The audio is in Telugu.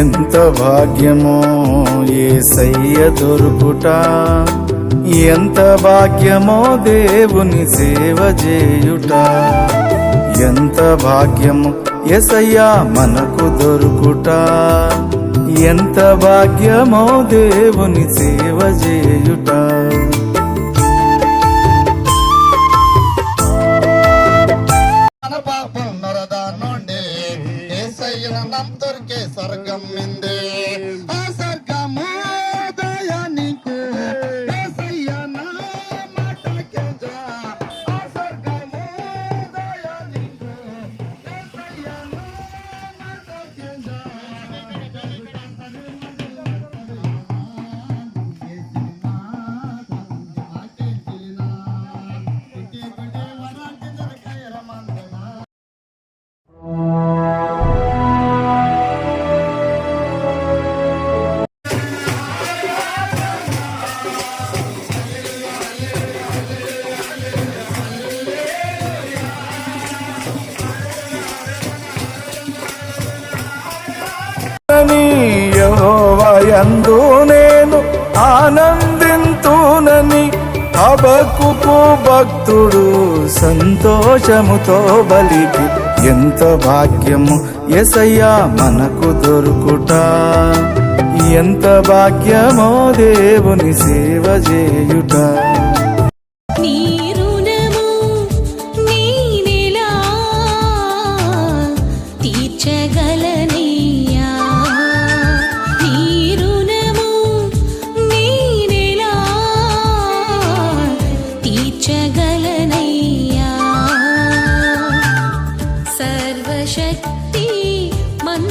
ఎంత భాగ్యమో ఏసయ్య దొరుకుట. ఎంత భాగ్యమో దేవుని సేవ చేయుట. ఎంత భాగ్యము ఎసయ్యా మనకు దొరుకుట. ఎంత భాగ్యమో దేవుని సేవ చేయుట. സർഗം എന്റെ కుపు భక్తుడు సంతోషముతో బలికి. ఎంత భాగ్యము ఎసయ్యా మనకు దొరుకుట. ఎంత భాగ్యమో దేవుని సేవ చేయుట. సర్వశక్తి మన్